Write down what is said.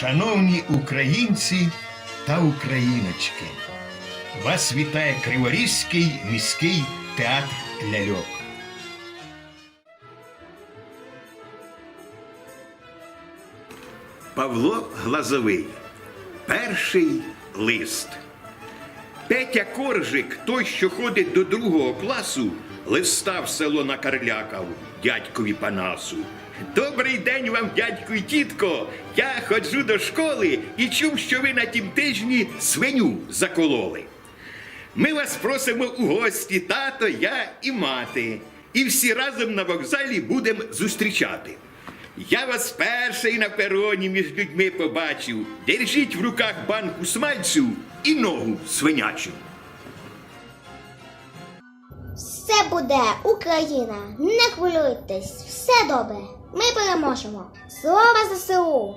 Шановні українці та україночки, вас вітає Криворізький міський театр ляльок. Павло Глазовий. Перший лист. Петя Коржик, той, що ходить до другого класу, листа в село накарлякав дядькові Панасу. Добрий день вам, дядьку і тітко. Я ходжу до школи і чув, що ви на тім тижні свиню закололи. Ми вас просимо у гості, тато, я і мати. І всі разом на вокзалі будемо зустрічати. Я вас перший на пероні між людьми побачив. Держіть в руках банку смальцю і ногу свинячу. Все буде, Україна, не хвилюйтесь, все добре. Ми переможемо. Слава ЗСУ!